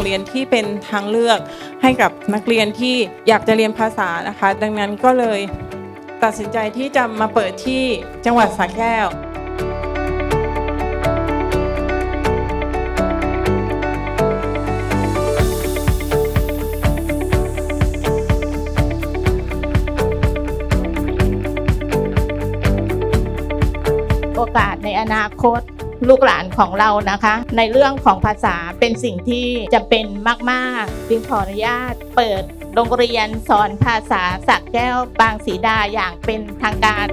รงเรียนที่เป็นทางเลือกให้กับนักเรียนที่อยากจะเรียนภาษานะคะ ดังนั้นก็เลยตัดสินใจที่จะมาเปิดที่จังหวัดสระแก้วโอกาสในอนาคต ลูกหลานของเรานะคะ ในเรื่องของภาษาเป็นสิ่งที่จะเป็นมากๆจึงขออนุญาตเปิดโรงเรียนสอนภาษาสักแก้วบางสีดาอย่างเป็นทางการ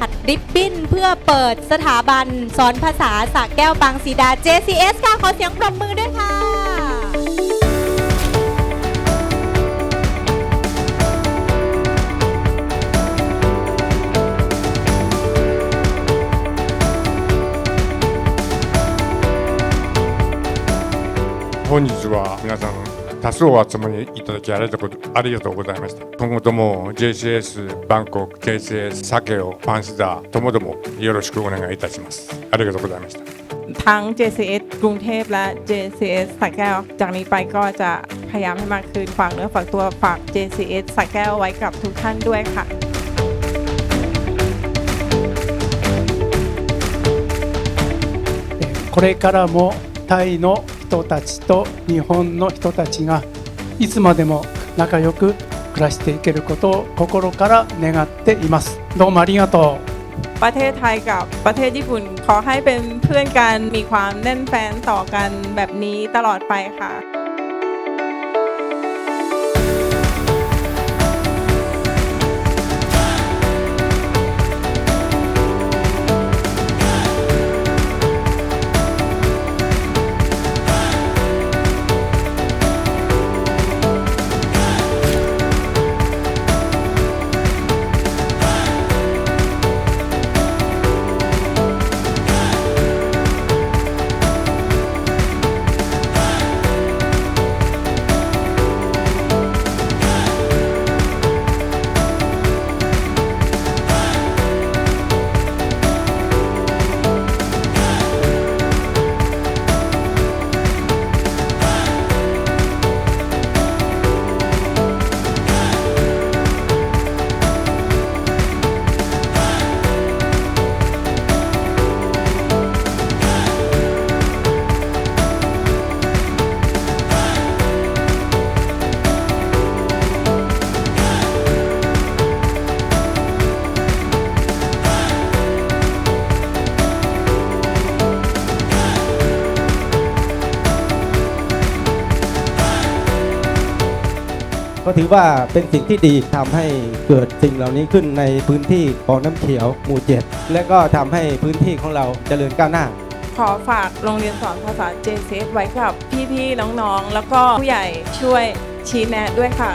หัดริบบิ้นเพื่อเปิดสถาบันสอนภาษาสากแก้วบางสีดา JCS ค่ะขอเสียงปรบมือด้วยค่ะ 本日は皆さん多数お集まりいただきありがとうごありがとうございました今後とも JCS バンコク KCS サケオパンシダともどもよろしくお願いいたしますありがとうございました ทั้ง JCS กรุงเทพและ JCS สระแก้ว จากนี้ไปก็จะพยายามให้มากขึ้นฝากเนื้อฝากตัวฝาก JCS สระแก้วไว้กับทุกท่านด้วยค่ะ これからもタイの 人たちと日本の人たちがいつまでも仲良く暮らしていけることを心から願っていますどうもありがとう ประเทศไทยกับประเทศญี่ปุ่น ขอให้เป็นเพื่อนกันมีความแน่นแฟนต่อกันแบบนี้ตลอดไปค่ะ ก็ถือว่าเป็นสิ่งที่ดีทำให้เกิดสิ่งเหล่านี้ขึ้นในพื้นที่ของน้ำเขียวหมู่เจ็ดและก็ทำให้พื้นที่ของเราเจริญก้าวหน้า ขอฝากโรงเรียนสอนภาษา JCS ไว้กับพี่ๆน้องๆ แล้วก็ผู้ใหญ่ช่วยชี้แนะด้วยค่ะ